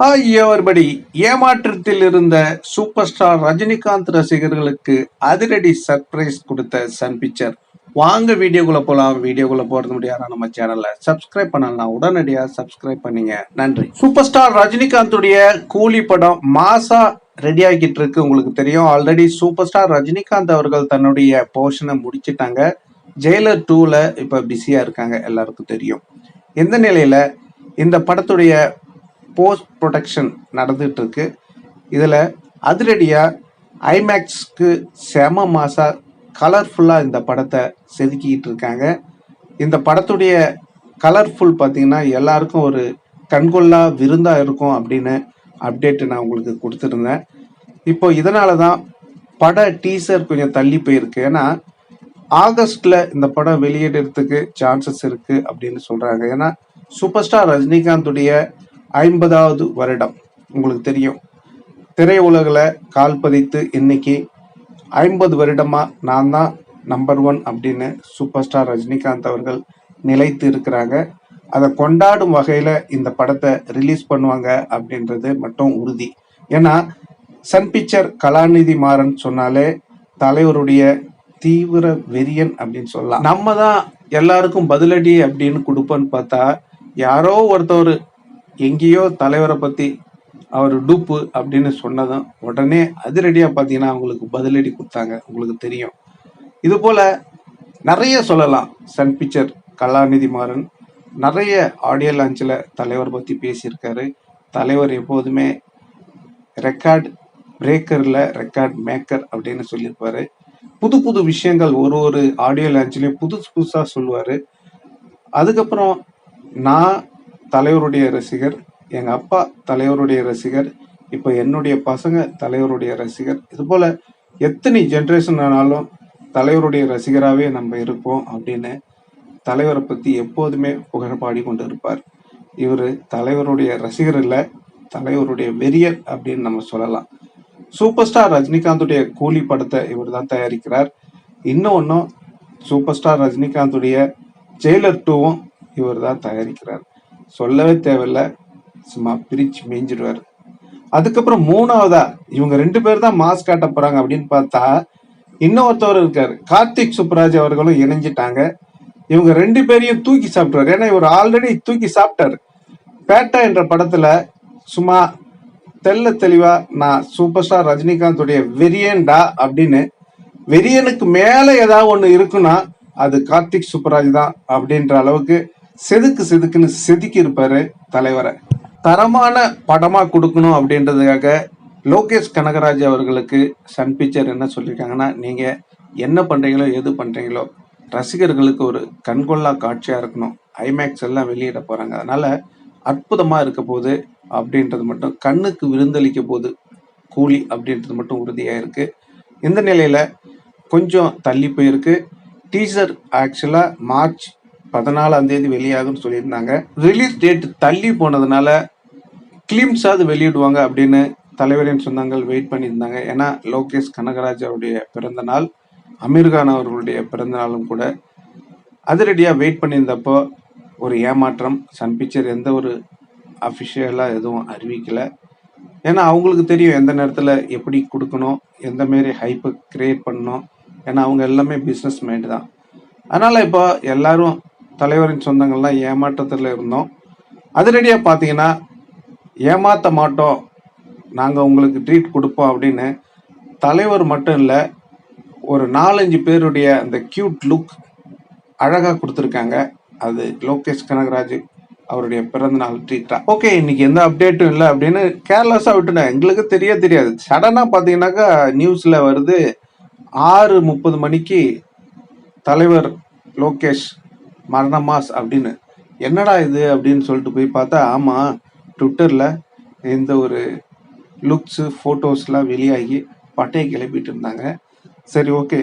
Hi everybody ஏமாற்றத்தில் இருந்த super star Rajinikanth ரசிகர்களுக்கு அதிரடி சர்ப்ரைஸ் கொடுத்த சன் பிக்சர் வாங்க வீடியோக்குள்ள போலாம். வீடியோக்குள்ள போறது முடியாத நம்ம சேனல்ல சப்ஸ்கிரைப் பண்ணலாம் உடனடியா சப்ஸ்கிரைப் பண்ணீங்க. நன்றி. சூப்பர் ஸ்டார் ரஜினிகாந்துடைய கூலி படம் மாசா ரெடி ஆகிட்டு இருக்கு. உங்களுக்கு தெரியும். ஆல்ரெடி சூப்பர் ஸ்டார் ரஜினிகாந்த் அவர்கள் தன்னுடைய போர்ஷனை முடிச்சிட்டாங்க. ஜெயிலர் டூல இப்ப பிஸியா இருக்காங்க. எல்லாருக்கும் தெரியும். இந்த நிலையில இந்த படத்துடைய போஸ்ட் ப்ரொடக்ஷன் நடந்துட்டு இருக்கு இதில் அதிரடியாக ஐமேக்ஸ்க்கு செம மாசா கலர்ஃபுல்லாக இந்த படத்தை செதுக்கிட்டு இருக்காங்க. இந்த படத்துடைய கலர்ஃபுல் பார்த்தீங்கன்னா எல்லாருக்கும் ஒரு கண்கொள்ளா விருந்தாக இருக்கும் அப்படின்னு அப்டேட் நான் உங்களுக்கு கொடுத்துருந்தேன். இப்போ இதனால தான் பட டீசர் கொஞ்சம் தள்ளி போயிருக்கு. ஏன்னா ஆகஸ்டில் இந்த படம் வெளியிடுறதுக்கு சான்சஸ் இருக்குது அப்படின்னு சொல்கிறாங்க ஏன்னா சூப்பர் ஸ்டார் ரஜினிகாந்துடைய ஐம்பதாவது வருடம். உங்களுக்கு தெரியும். திரையுலகில் கால் பதித்து இன்னைக்கு ஐம்பது வருடமாக நான் தான் நம்பர் ஒன் அப்படின்னு சூப்பர் ஸ்டார் ரஜினிகாந்த் அவர்கள் நிலைத்து இருக்கிறாங்க. அதை கொண்டாடும் வகையில் இந்த படத்தை ரிலீஸ் பண்ணுவாங்க அப்படின்றது மட்டும் உறுதி. ஏன்னா சன் பிக்சர் கலாநிதி மாறன் சொன்னாலே தலைவருடைய தீவிர வெறியன் அப்படின்னு சொல்லலாம். நம்ம தான் எல்லாருக்கும் பதிலடி அப்படின்னு கொடுப்போன்னு பார்த்தா யாரோ ஒருத்தவர் எங்கேயோ தலைவரை பத்தி அவர் டூப்பு அப்படின்னு சொன்னதும் உடனே அதிரடியா பார்த்தீங்கன்னா அவங்களுக்கு பதிலடி கொடுத்தாங்க. உங்களுக்கு தெரியும். இது போல நிறைய சொல்லலாம். சன் பிக்சர் கலாநிதி மாறன் நிறைய ஆடியோ லான்ச்சில் தலைவர் பற்றி பேசியிருக்காரு. தலைவர் எப்போதுமே ரெக்கார்ட் பிரேக்கரில் ரெக்கார்ட் மேக்கர் அப்படின்னு சொல்லியிருப்பார். புது புது விஷயங்கள் ஒரு ஒரு ஆடியோ லான்ச்லேயும் புதுசு புதுசாக சொல்லுவார். அதுக்கப்புறம் நான் தலைவருடைய ரசிகர் எங்கள் அப்பா தலைவருடைய ரசிகர் இப்போ என்னுடைய பசங்க தலைவருடைய ரசிகர். இதுபோல் எத்தனை ஜென்ரேஷன் ஆனாலும் தலைவருடைய ரசிகராகவே நம்ம இருப்போம் அப்படின்னு தலைவரை பற்றி எப்போதுமே புகழ் பாடி கொண்டு இருப்பார் இவர் தலைவருடைய ரசிகர் இல்லை தலைவருடைய வெறியர் அப்படின்னு நம்ம சொல்லலாம். சூப்பர் ஸ்டார் ரஜினிகாந்துடைய கூலி படத்தை இவர் தான் தயாரிக்கிறார். ஒன்றும் சூப்பர் ஸ்டார் ரஜினிகாந்துடைய ஜெயிலர் டூவும் இவர் தான் தயாரிக்கிறார். சொல்லவே தேவையில்ல. சும்மா பிரிச்சு மேய்ஞ்சிடுவார் அதுக்கப்புறம் மூணாவதா இவங்க ரெண்டு பேர் தான் மாஸ் காட்ட போறாங்க அப்படின்னு பார்த்தா இன்னொருத்தவர் இருக்காரு. கார்த்திக் சுப்ராஜ் அவர்களும் இணைஞ்சிட்டாங்க. இவங்க ரெண்டு பேரையும் தூக்கி சாப்பிட்டுவார் ஏன்னா இவர் ஆல்ரெடி தூக்கி சாப்பிட்டாரு. பேட்டா என்ற படத்துல சும்மா தெல்ல தெளிவா நான் சூப்பர் ஸ்டார் ரஜினிகாந்துடைய வெரியன்டா அப்படின்னு வெறியனுக்கு மேல ஏதாவது ஒண்ணு இருக்குன்னா அது கார்த்திக் சுப்பராஜ் தான் அப்படின்ற அளவுக்கு செதுக்கு செதுக்குன்னு செதுக்கி இருப்பாரு தலைவரை. தரமான படமா கொடுக்கணும் அப்படின்றதுக்காக லோகேஷ் கனகராஜ் அவர்களுக்கு சன் பிக்சர் என்ன சொல்லியிருக்காங்கன்னா நீங்க என்ன பண்றீங்களோ எது பண்றீங்களோ ரசிகர்களுக்கு ஒரு கண்கொள்ளா காட்சியா இருக்கணும். ஐமேக்ஸ் எல்லாம் வெளியிட போறாங்க. அதனால அற்புதமா இருக்க போகுது அப்படின்றது மட்டும் கண்ணுக்கு விருந்தளிக்க போகுது கூலி அப்படின்றது மட்டும் உறுதியா இருக்கு. இந்த நிலையில கொஞ்சம் தள்ளி போயிருக்கு. டீசர் ஆக்சுவலா மார்ச் பதினாலாம் தேதி வெளியாகும்னு சொல்லியிருந்தாங்க. ரிலீஸ் டேட் தள்ளி போனதுனால கிளிம்ஸாவது வெளியிடுவாங்க அப்படின்னு தலைவரின் சொந்தங்கள் வெயிட் பண்ணியிருந்தாங்க. ஏன்னா லோகேஷ் கனகராஜ் அவருடைய பிறந்த நாள் அமீர்கான் அவர்களுடைய பிறந்த நாளும் கூட. அதிரடியாக வெயிட் பண்ணியிருந்தப்போ ஒரு ஏமாற்றம் சன் பிக்சர் எந்த ஒரு அஃபிஷியலாக எதுவும் அறிவிக்கலை. ஏன்னா அவங்களுக்கு தெரியும் எந்த நேரத்தில் எப்படி கொடுக்கணும் எந்த மாரி ஹைப்பை கிரியேட் பண்ணணும். ஏன்னா அவங்க எல்லாமே பிஸ்னஸ் மைண்டு தான். அதனால் இப்போ எல்லாரும் தலைவரின் சொந்தங்கள்லாம் ஏமாற்றத்தில் இருந்தோம். அதிரடியாக பார்த்தீங்கன்னா ஏமாற்ற மாட்டோம் நாங்கள் உங்களுக்கு ட்ரீட் கொடுப்போம் அப்படின்னு தலைவர் மட்டும் இல்லை ஒரு நாலஞ்சு பேருடைய அந்த க்யூட் லுக் அழகாக கொடுத்துருக்காங்க. அது லோகேஷ் கனகராஜ் அவருடைய பிறந்த நாள் ட்ரீட்டா ஓகே இன்னைக்கு எந்த அப்டேட்டும் இல்லை அப்படின்னு கேர்லெஸ்ஸாக விட்டுட்டேன். எங்களுக்கு தெரிய தெரியாது. சடனாக பார்த்தீங்கன்னாக்கா நியூஸில் வருது ஆறு முப்பது மணிக்கு தலைவர் லோகேஷ் மரணமாஸ் அப்படின்னு. என்னடா இது அப்படின்னு சொல்லிட்டு போய் பார்த்தா ஆமாம் ட்விட்டரில் இந்த ஒரு லுக்ஸு ஃபோட்டோஸ்லாம் வெளியாகி பட்டையை கிளப்பிட்டு இருந்தாங்க. சரி ஓகே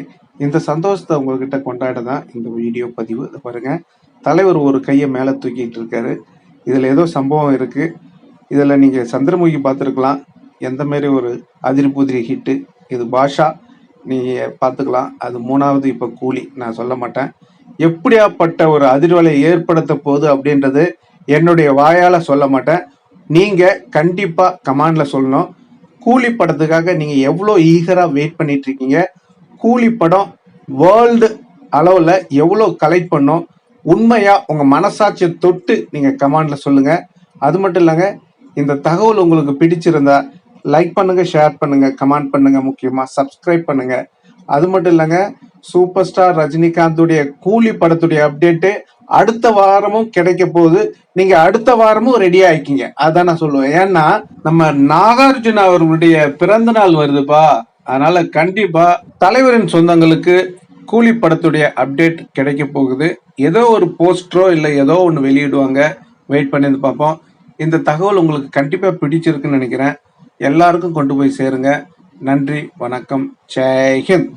இந்த சந்தோஷத்தை உங்ககிட்ட கொண்டாட தான் இந்த வீடியோ பதிவு. இதை பாருங்க. தலைவர் ஒரு கையை மேலே தூக்கிட்டு இருக்காரு. இதில் ஏதோ சம்பவம் இருக்குது இதில் நீங்கள் சந்திரமுகி பார்த்துருக்கலாம். எந்த மாரி ஒரு அதிரி புதிரி ஹிட்டு இது பாஷா. நீங்கள் பார்த்துக்கலாம். அது மூணாவது இப்போ கூலி. நான் சொல்ல மாட்டேன். எப்படியாப்பட்ட ஒரு அதிர்வலை ஏற்படுத்த போகுது அப்படின்றது என்னுடைய வாயால் சொல்ல மாட்டேன். நீங்கள் கண்டிப்பாக கமாண்டில் சொல்லணும். கூலி படத்துக்காக நீங்கள் எவ்வளோ ஈகராக வெயிட் பண்ணிட்டு இருக்கீங்க? கூலி படம் வேர்ல்டு அளவில் எவ்வளோ கலெக்ட் பண்ணோம்? உண்மையாக உங்கள் மனசாட்சியை தொட்டு நீங்கள் கமாண்டில் சொல்லுங்கள் அது மட்டும் இல்லைங்க இந்த தகவல் உங்களுக்கு பிடிச்சிருந்தா லைக் பண்ணுங்கள் ஷேர் பண்ணுங்கள் கமெண்ட் பண்ணுங்கள் முக்கியமாக சப்ஸ்கிரைப் பண்ணுங்கள் அது மட்டும் இல்லைங்க சூப்பர் ஸ்டார் ரஜினிகாந்துடைய கூலி படத்துடைய அப்டேட்டு அடுத்த வாரமும் கிடைக்க போகுது. நீங்க அடுத்த வாரமும் ரெடி ஆயிக்கிங்க அதான் நான் சொல்லுவேன். ஏன்னா நம்ம நாகார்ஜுன அவர்களுடைய பிறந்த நாள் வருதுப்பா. அதனால கண்டிப்பா தலைவரின் சொந்தங்களுக்கு கூலி படத்துடைய அப்டேட் கிடைக்க போகுது. ஏதோ ஒரு போஸ்டரோ இல்லை ஏதோ ஒன்று வெளியிடுவாங்க. வெயிட் பண்ணி வந்து பார்ப்போம். இந்த தகவல் உங்களுக்கு கண்டிப்பாக பிடிச்சிருக்குன்னு நினைக்கிறேன். எல்லாருக்கும் கொண்டு போய் சேருங்க. நன்றி வணக்கம். ஜெய்ஹிந்த்